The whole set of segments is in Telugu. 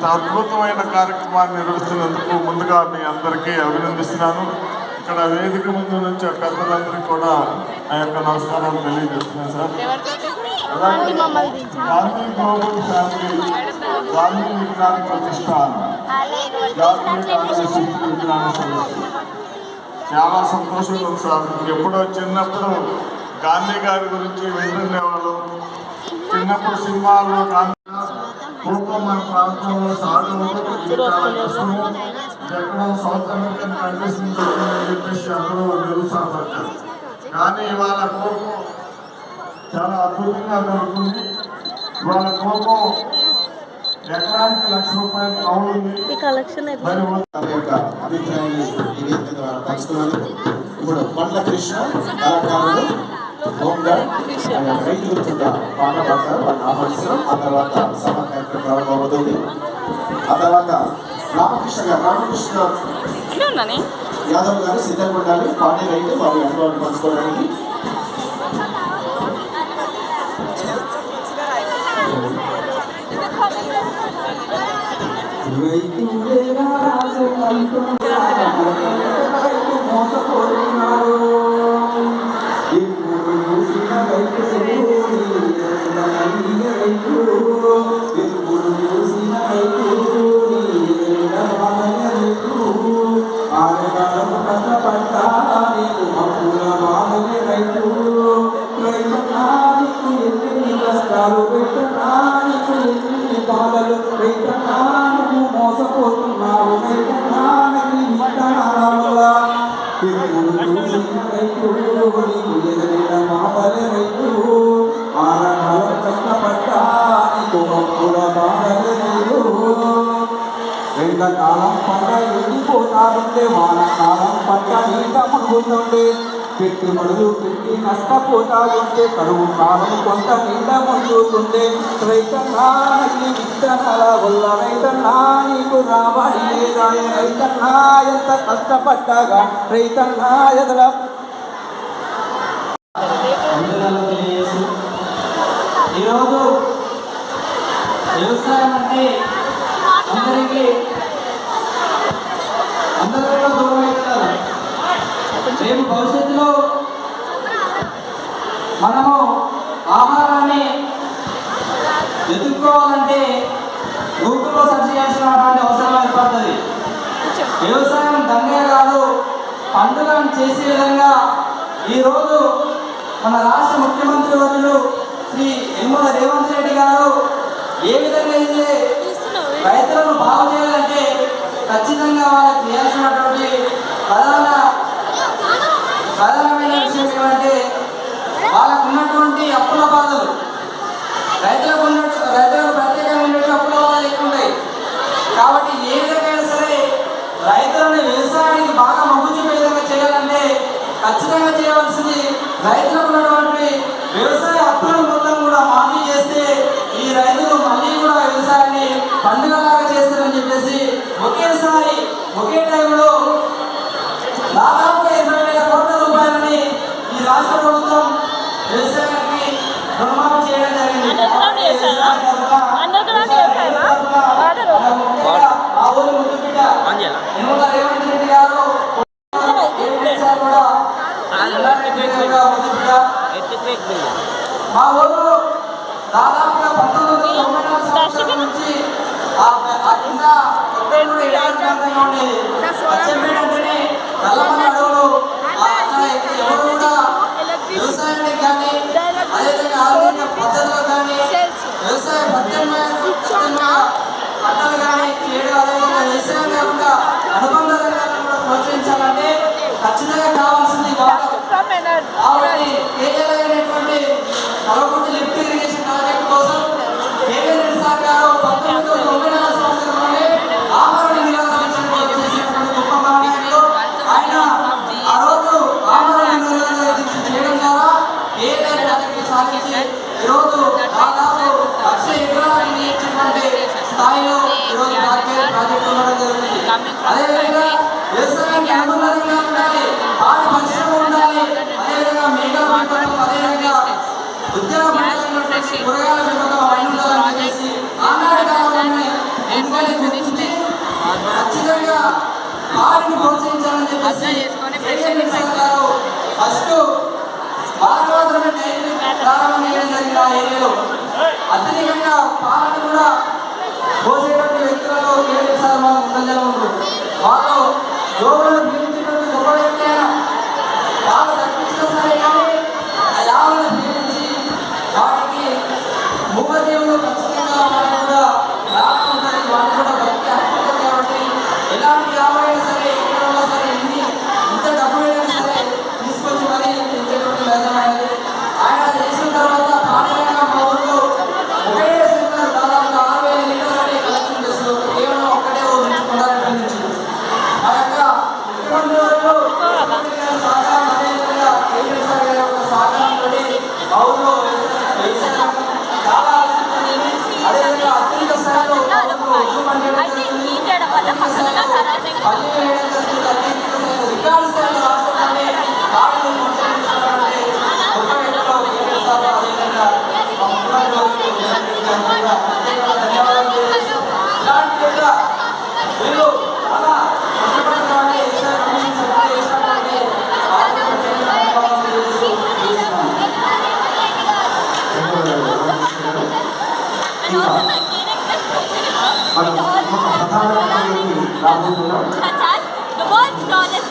ఇంత అద్భుతమైన కార్యక్రమాన్ని నిర్వహిస్తున్నందుకు ముందుగా మీ అందరికీ అభినందిస్తున్నాను. ఇక్కడ వేదిక ముందు నుంచి పెద్దలందరికీ కూడా ఆ యొక్క నమస్కారాలు తెలియజేస్తున్నాను సార్. అలాగే గాంధీ గ్లోబల్ ఫ్యామిలీ గాంధీ విజ్ఞాన ప్రతిష్ట జాతీయ కాంగ్రెస్ విజ్ఞాన సదస్సు చాలా సంతోషంగా ఉంది సార్. ఎప్పుడో చిన్నప్పుడు గాంధీ గారి గురించి వింటుండేవాళ్ళు. చిన్నప్పుడు సినిమాల్లో గాంధీ పూర్వం మన ప్రాంతంలో సాగు కష్టము ఎక్కడో సౌత్ అమెరికన్ కంట్రీస్ నుంచి వచ్చిందని చెప్పేసి అందరూ నిరుత్సాహపడ్డారు కానీ ఇవాళ కోపం చాలా అద్భుతంగా జరుగుతుంది ఇవాళ కోపం ఎకరానికి లక్ష రూపాయలు అవుతుంది ఈ కలెక్షన్ అయితే మరి యొక్క అభిప్రాయాన్ని ఈ వేదిక ద్వారా పంచుకున్నారు ఇప్పుడు పండ్ల కృష్ణ కళాకారుడు హోంగార్డ్ ఆయన రైతు గుర్తుందా పాట పాడతారు వాళ్ళని ఆహ్వానిస్తున్నాం ఆ తర్వాత సభ కార్యక్రమం ప్రారంభమవుతుంది ఆ తర్వాత రామకృష్ణ గారు రామకృష్ణ యాదవ్ గారు సిద్ధంగా ఉండాలి పార్టీ రైతు వారి అనుభవాన్ని పంచుకోవడానికి మోసపోతున్నావు ఎండాకాలం పంట ఎండిపోతారుంటే వానకాలం పంట నీట పెట్టి పెట్టుబడులు పెట్టి నష్టపోతాగుంటే కరువు కాలం కొంత నీట ముందుతుండే రైతన్నా విత్తనాల వల్ల రైతన్నా నీకు రాబడి లేదా? రైతన్నా ఎంత కష్టపడ్డాగా? రైతన్నా ఎదుర? ఈరోజు వ్యవసాయం అంటే అందరికీ మనము ఆహారాన్ని ఎదుర్కోవాలంటే గూగుల్లో సెర్చ్ చేయాల్సినటువంటి అవసరం ఏర్పడుతుంది. వ్యవసాయం దంగే కాదు పండుగను చేసే విధంగా ఈరోజు మన రాష్ట్ర ముఖ్యమంత్రి వర్యులు శ్రీ యనమల రేవంత్ రెడ్డి గారు ఏ విధంగా అయితే రైతులను బాగు చేయాలంటే ఖచ్చితంగా వాళ్ళకి చేయాల్సినటువంటి అప్పుల బాధలు. రైతులకు ఉన్న రైతులకు ప్రత్యేకంగా ఉన్నట్టు అప్పుల బాధలు ఎక్కువ ఉంటాయి కాబట్టి ఏ విధంగా సరే రైతులను వ్యవసాయానికి బాగా మొగ్గు చూపే విధంగా చేయాలంటే ఖచ్చితంగా చేయవలసింది రైతులకు ఉన్నటువంటి వ్యవసాయ అప్పులను మొత్తం కూడా మాఫీ చేస్తే ఈ రైతులు మళ్ళీ కూడా వ్యవసాయాన్ని పండుగలాగా చేస్తారని చెప్పేసి ఒకేసారి ఒకే టైంలో దాదాపుగా ఇరవై వేల కోట్ల రూపాయలని ఈ రాష్ట్ర ప్రభుత్వం వ్యవసాయ తరఫున, Underground వ్యవసాయ చేశారా? రైతుల తరఫున, Ele, ele é ప్రోత్సహించాలని చెప్పేసి ఫస్ట్ టైంని ప్రారంభం చేయడం జరిగింది ఆ ఏరియాలో అత్యధికంగా పాలన కూడా పోసేటువంటి వ్యక్తులలో కేఎంఎస్ సార్ మనం ముందంజలో ఉంటారు వాళ్ళు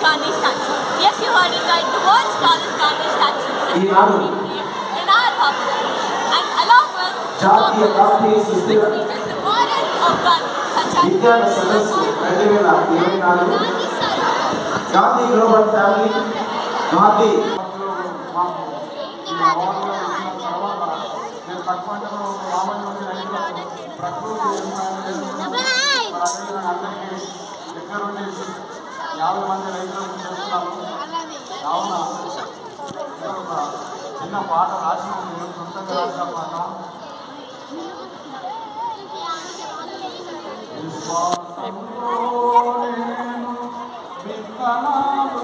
Gandhi statue. Yes, you heard it right. The world's tallest Gandhi statue is Eenadu in our hub. And along with జాతీయ గాంధీ సుస్థిర speeches, the warrant of Gandhi, such as విజ్ఞాన సదస్సు రెండు వేల ఇరవై నాలుగు Gandhi Sarava. Gandhi global family Gandhi నేను తక్కువ అంటే యాభై మంది రైతులకు ప్రకృతి అందరికీ దగ్గర ఉండి యాభై మంది రైతులకు చేస్తున్నాను కావున చిన్న పాట రాసి నేను సొంతంగా రాసిన పాట. విశ్వాసంలో నేను విత్తనాలు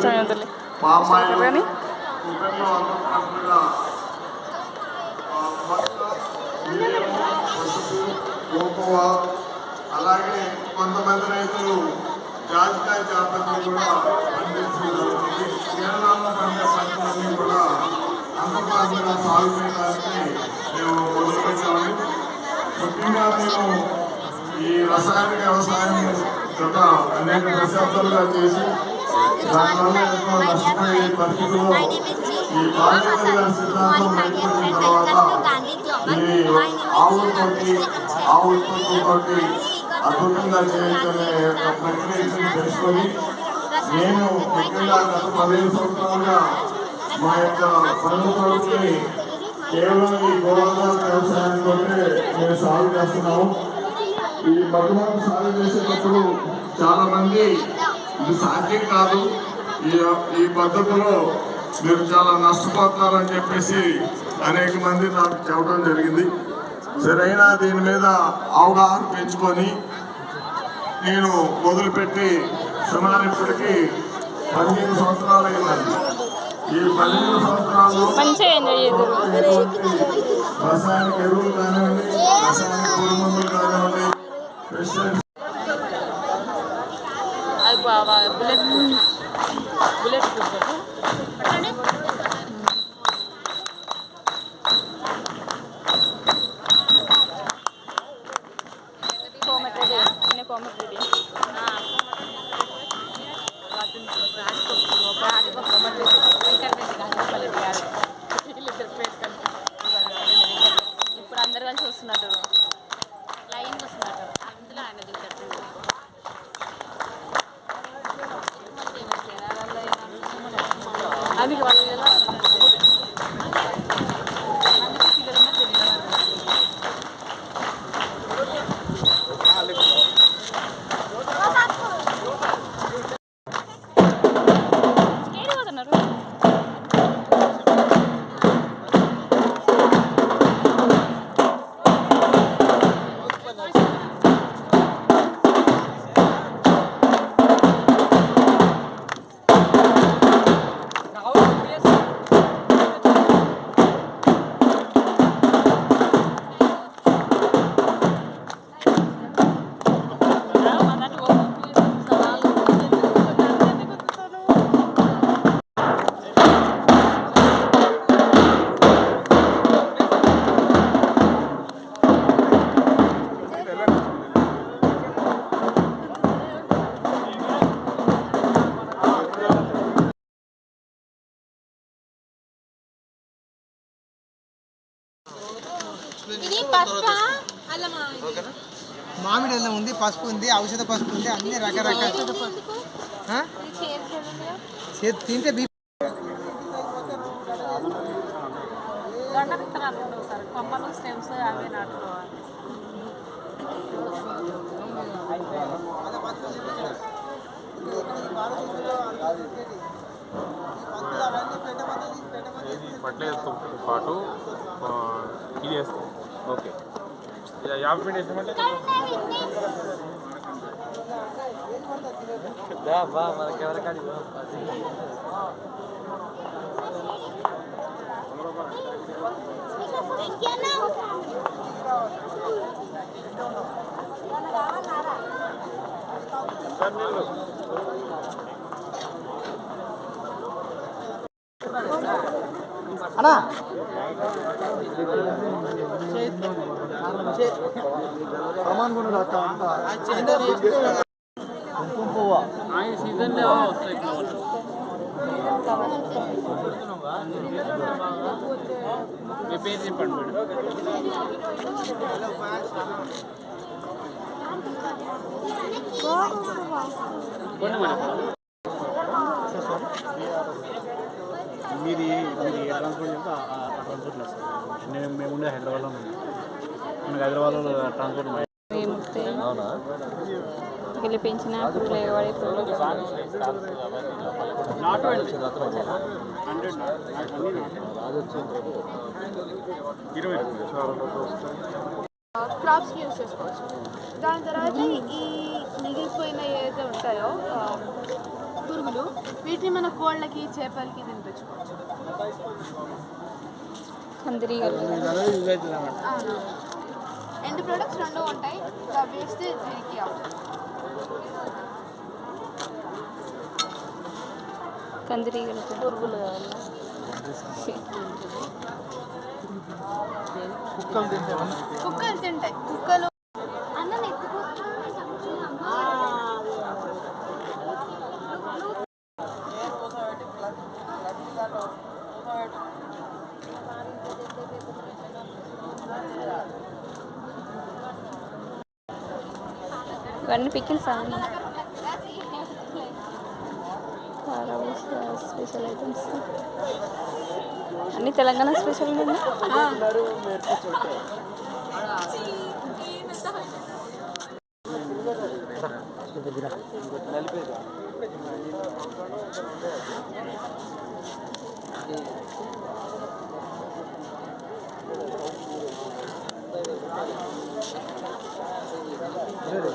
మొదలే పామాయిల్ కానీ అలాగే కొంతమంది రైతులు జాజికాయ జాపత్రి కూడా పండించడం జరుగుతుంది కేరళలో పండే పంటలన్నీ కూడా అంతర్జాతీయంగా సాగు చేయడానికి మేము మొదలుపెట్టామని ముఖ్యంగా మేము ఈ రసాయనిక వ్యవసాయం గత అనేక దశాబ్దాలుగా చేసి దానివల్ల ఎంతో నష్టపోయే పరిస్థితుల్లో ఈ బాధ్యత సిద్ధాంతం బయటపడిన తర్వాత ఈ ఆవులతోటి ఆవు అద్భుతంగా యొక్క ప్రక్రియను తెలుసుకొని నేను ముఖ్యంగా గత పదిహేను సంవత్సరాలుగా మా యొక్క పనులతోటి కేవలం ఈ గోదావరి వ్యవసాయంతో మేము సాగు చేస్తున్నాము ఈ మధుమందు సాగు చేసేటప్పుడు చాలా మంది ఇది సాధ్యం కాదు ఈ ఈ పద్ధతిలో మీరు చాలా నష్టపోతారని చెప్పేసి అనేక మంది నాకు చెప్పడం జరిగింది. సరైన దీని మీద అవగాహన పెంచుకొని నేను మొదలుపెట్టి సుమారు ఇప్పటికి పదిహేను సంవత్సరాలు అయిందండి. ఈ పదిహేను సంవత్సరాలు రసాయనిక ఎరువులు కానివ్వండి రసాయనిక పురుగు మందులు కానివ్వండి Obrigada. పసుపు ఉంది ఔషధ పసుపు ఉంది అన్ని రకరకాల తింటే బీ కొమ్మలు స్టెమ్స్ అవే నాటుకోవాలి. ఫర్టిలైజర్తో పాటు ఇది వేస్తాం. ఓకే. యాభై పిండి వేసామంటే బా మనకి ఎవరికాడి అన్నా. ఆయన సీజన్లో వస్తాయి ఫ్లవర్స్ మీ పేరు చెప్పండి మేడం కొన్ని మేడం మీది మీది ఏ ట్రాన్స్పోర్ట్ చెప్తే ఆ ఆ ట్రాన్స్పోర్ట్లో వస్తుంది నేను మేము ఉండే హైదరాబాద్లో ఉన్నాం మనకి హైదరాబాద్లో ట్రాన్స్పోర్ట్ అవునా? క్రాప్స్కి యూస్ చేసుకోవచ్చు దాని తర్వాత ఈ మిగిలిపోయిన ఏదైతే ఉంటాయో పురుగులు వీటిని మన కోళ్ళకి చేపలకి తినిపించుకోవచ్చు. ఎండ్ ప్రొడక్ట్స్ రెండు ఉంటాయి. వేస్తే దీనికి అవుతుంది కందిరీగలు పురుగులు కుక్కలు తింటాయి. కుక్కలు ఇవన్నీ పికిల్స్ అన్ని స్పెషల్ ఐటమ్స్ అన్ని తెలంగాణ స్పెషల్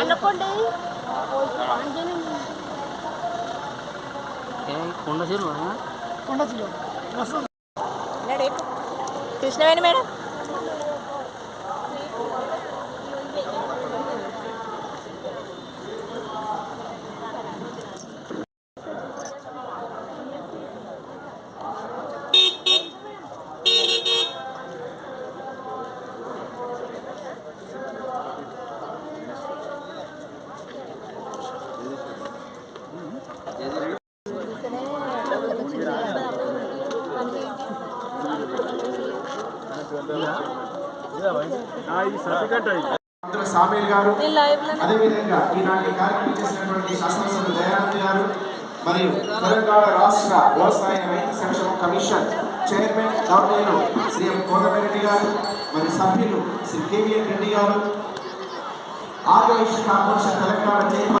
అనుకోండి. కృష్ణవేణి మేడం? సామీల్ గారు అదేవిధంగా ఈనాటి కార్యక్రమం చేసినటువంటి శాసనసభ్యులు దయానంద్ గారు మరియు తెలంగాణ రాష్ట్ర వ్యవసాయ రైతు సంక్షేమ commission chairman governor Shri M Kotamireddy గారు మరియు సభ్యులు శ్రీ కేవీఎన్ రెడ్డి గారు. Organisation corporation Telangana chairman